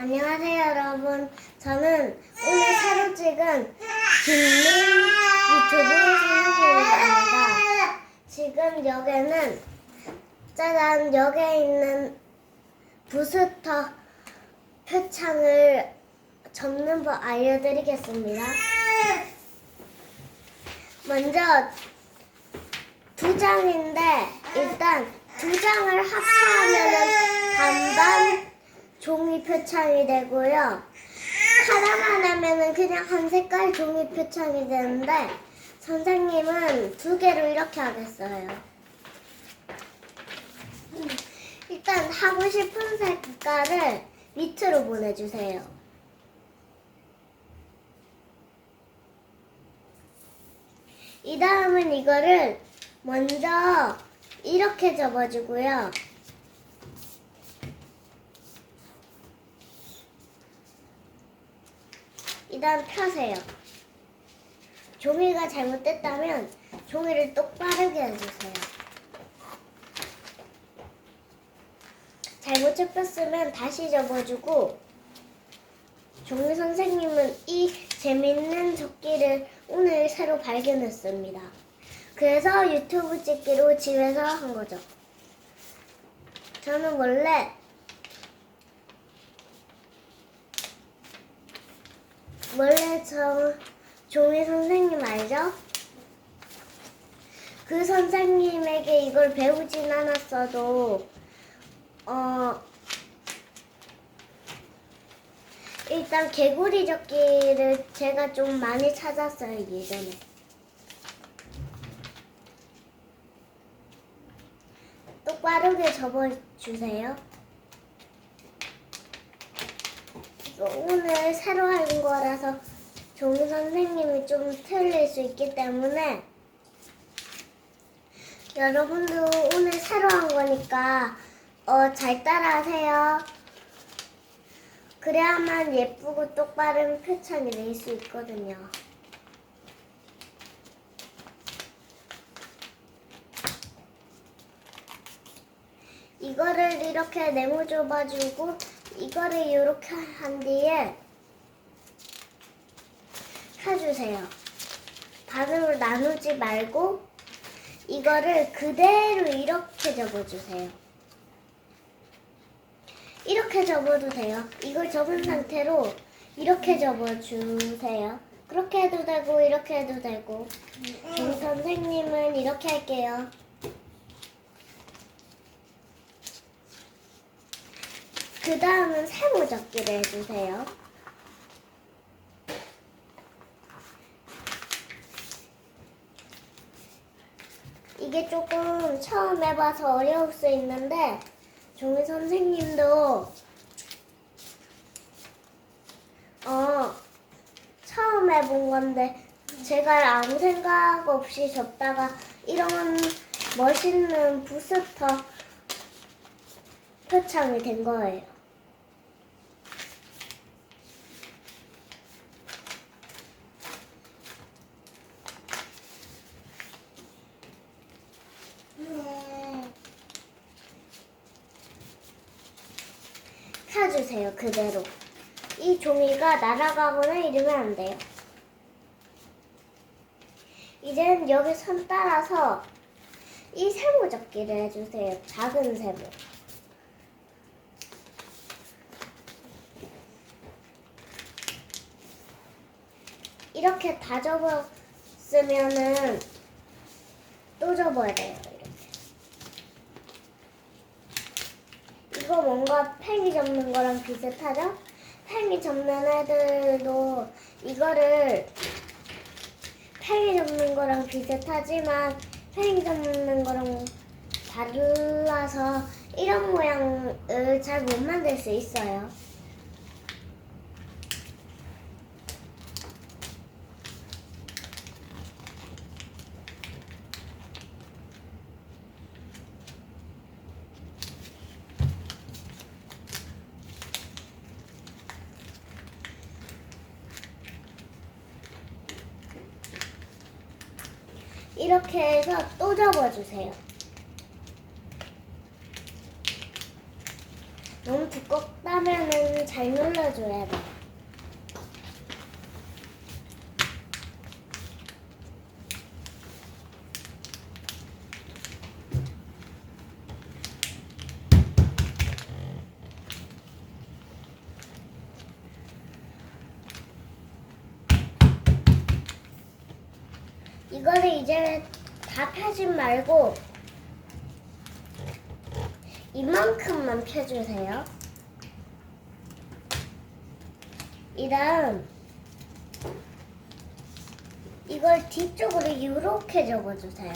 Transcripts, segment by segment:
안녕하세요, 여러분. 저는 오늘 새로 찍은 김민 유튜브 선생님입니다. 지금 여기는 짜잔, 여기에 있는 부스터 표창을 접는 법 알려드리겠습니다. 먼저 두 장인데 일단 두 장을 합쳐하면은 반반 종이 표창이 되고요. 하나만 하면은 그냥 한 색깔 종이 표창이 되는데 선생님은 두 개로 이렇게 하겠어요. 일단 하고 싶은 색깔을 밑으로 보내주세요. 이 다음은 이거를 먼저 이렇게 접어주고요. 이 다음 펴세요. 종이가 잘못됐다면 종이를 똑바르게 해주세요. 잘못 접혔으면 다시 접어주고 종이 선생님은 이 재밌는 접기를 오늘 새로 발견했습니다. 그래서 유튜브 찍기로 집에서 한 거죠. 저는 원래 원래 저 종이 선생님 알죠? 그 선생님에게 이걸 배우진 않았어도 어 일단 개구리 접기를 제가 좀 많이 찾았어요 예전에. 똑바르게 접어주세요. 이거 오늘 새로 한 거라서 종이 선생님이 좀 틀릴 수 있기 때문에 여러분도 오늘 새로 한 거니까 어, 잘 따라하세요. 그래야만 예쁘고 똑바른 표창이 낼 수 있거든요. 이거를 이렇게 네모 줘봐주고 이거를 이렇게 한 뒤에 펴주세요. 반으로 나누지 말고 이거를 그대로 이렇게 접어주세요. 이렇게 접어도 돼요. 이걸 접은 상태로 이렇게 접어주세요. 그렇게 해도 되고 이렇게 해도 되고 우리 선생님은 이렇게 할게요. 그 다음은 세모 접기를 해주세요. 이게 조금 처음 해봐서 어려울 수 있는데 종이 선생님도 어 처음 해본 건데 제가 아무 생각 없이 접다가 이런 멋있는 부스터 표창이 된 거예요. 펴주세요, 그대로. 이 종이가 날아가거나 이러면 안 돼요. 이제는 여기 선 따라서 이 세모 접기를 해주세요. 작은 세모. 이렇게 다 접었으면은 또 접어야 돼요. 이거 뭔가 팽이 접는 거랑 비슷하죠? 팽이 접는 애들도 이거를 팽이 접는 거랑 비슷하지만 팽이 접는 거랑 달라서 이런 모양을 잘 못 만들 수 있어요. 이렇게 해서 또 접어주세요. 너무 두껍다면은 잘 눌러 펴줘야 돼. 이거를 이제 다 펴지 말고 이만큼만 펴주세요. 이 다음 이걸 뒤쪽으로 이렇게 접어주세요.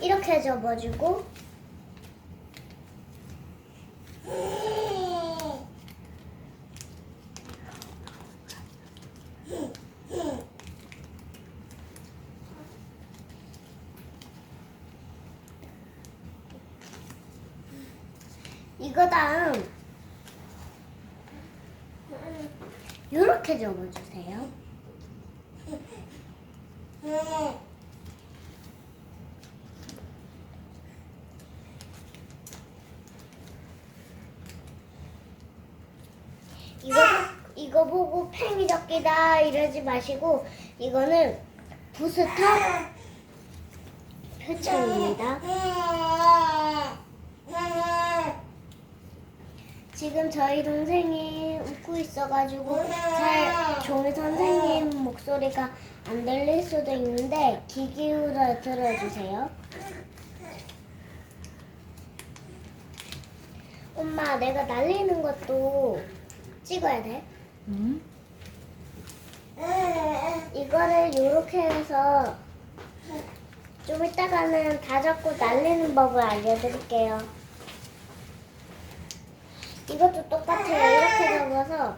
이렇게 접어주고 이거 다음 이렇게 접어주세요. 이거 이거 보고 팽이 접기다 이러지 마시고 이거는 부스터 표창입니다. 지금 저희 동생이 웃고 있어가지고 잘 종이 선생님 목소리가 안 들릴 수도 있는데 귀 기울여 들어주세요. 엄마, 내가 날리는 것도 찍어야 돼. 응? 이거를 이렇게 해서 좀 이따가는 다 잡고 날리는 법을 알려드릴게요. 이것도 똑같아요. 이렇게 잡아서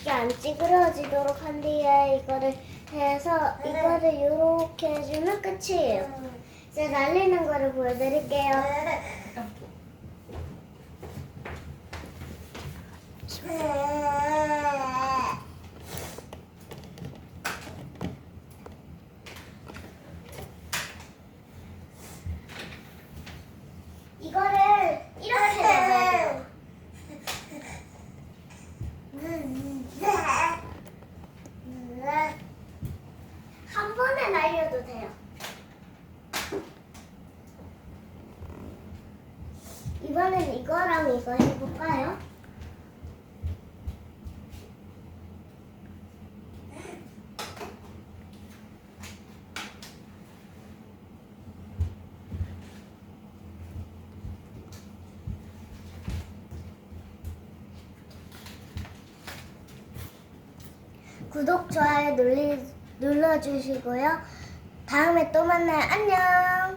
이게 안 찌그러지도록 한 뒤에 이거를 해서 이거를 이렇게 해주면 끝이에요. 이제 날리는 거를 보여드릴게요. 이거를 이렇게 잡아야 돼요. 한 번에 날려도 돼요. 이번엔 이거랑 이거 해볼까요? 구독, 좋아요 눌러주시고요. 다음에 또 만나요. 안녕!